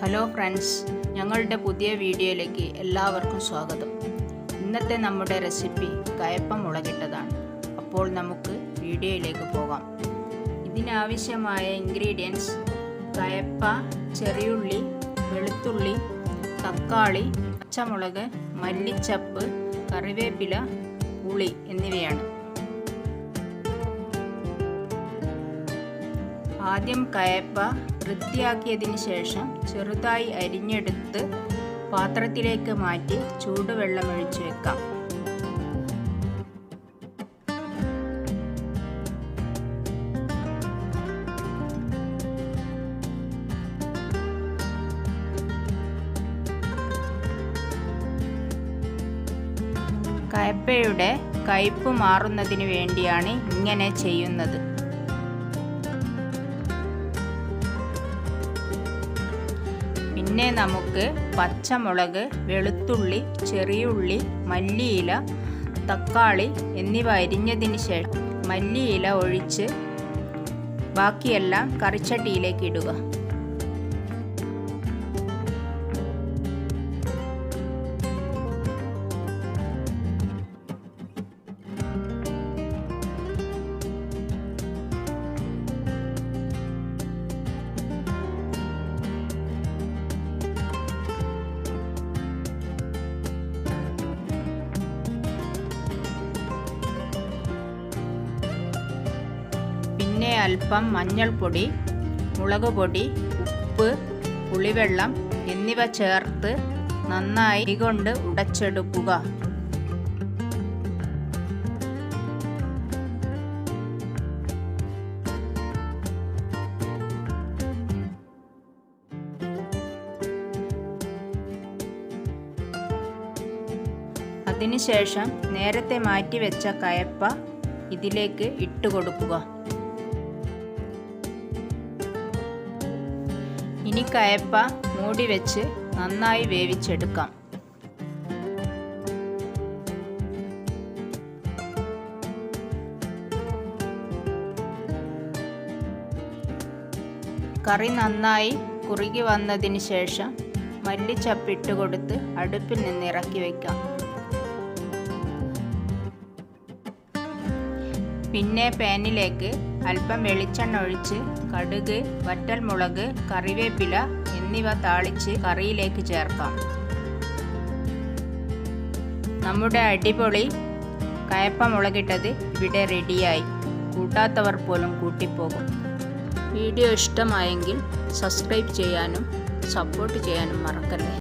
Hello friends ഞങ്ങളുടെ പുതിയ വീഡിയോയിലേക്ക് എല്ലാവർക്കും സ്വാഗതം. ഇന്നത്തെ നമ്മുടെ റെസിപ്പി കയപ്പം മുളകിട്ടതാണ്. അപ്പോൾ നമുക്ക് വീഡിയോയിലേക്ക് പോകാം. ഇതിനാവശ്യമായ ഇൻഗ്രീഡിയൻസ് കയപ്പ ചെറിയുള്ളി വെളുത്തുള്ളി തക്കാളി പച്ചമുളക് മല്ലിച്ചപ്പ് കറിവേപ്പില പുളി എന്നിവയാണ്. ആദ്യം കയപ്പ വൃത്തിയാക്കിയതിന് ശേഷം ചെറുതായി അരിഞ്ഞെടുത്ത് പാത്രത്തിലേക്ക് മാറ്റി ചൂടുവെള്ളം ഒഴിച്ചു വെക്കാം. കയപ്പയുടെ കയ്പ് മാറുന്നതിന് വേണ്ടിയാണ് ഇങ്ങനെ ചെയ്യുന്നത്. പിന്നെ നമുക്ക് പച്ചമുളക് വെളുത്തുള്ളി ചെറിയുള്ളി മല്ലിയില തക്കാളി എന്നിവ അരിഞ്ഞതിന് ശേഷം മല്ലിയില ഒഴിച്ച് ബാക്കിയെല്ലാം കറിച്ചട്ടിയിലേക്ക് ഇടുക. അല്പം മഞ്ഞൾപ്പൊടി മുളക് പൊടി ഉപ്പ് പുളിവെള്ളം എന്നിവ ചേർത്ത് നന്നായി കൊണ്ട് ഉടച്ചെടുക്കുക. അതിനുശേഷം നേരത്തെ മാറ്റിവെച്ച കയപ്പ ഇതിലേക്ക് ഇട്ട് കൊടുക്കുക. ഇനി കയപ്പ മൂടി വെച്ച് നന്നായി വേവിച്ചെടുക്കാം. കറി നന്നായി കുറുകി വന്നതിന് ശേഷം മല്ലിച്ചപ്പിട്ട് കൊടുത്ത് അടുപ്പിൽ നിന്ന് ഇറക്കി വയ്ക്കാം പിന്നെ പാനിലേക്ക് അല്പം വെളിച്ചെണ്ണ ഒഴിച്ച് കടുക് വറ്റൽമുളക് കറിവേപ്പില എന്നിവ താളിച്ച് കറിയിലേക്ക് ചേർക്കാം. നമ്മുടെ അടിപൊളി കയപ്പ മുളകിട്ടത് ഇവിടെ റെഡിയായി. കൂട്ടാത്തവർ പോലും കൂട്ടിപ്പോകും. വീഡിയോ ഇഷ്ടമായെങ്കിൽ സബ്സ്ക്രൈബ് ചെയ്യാനും സപ്പോർട്ട് ചെയ്യാനും മറക്കല്ലേ.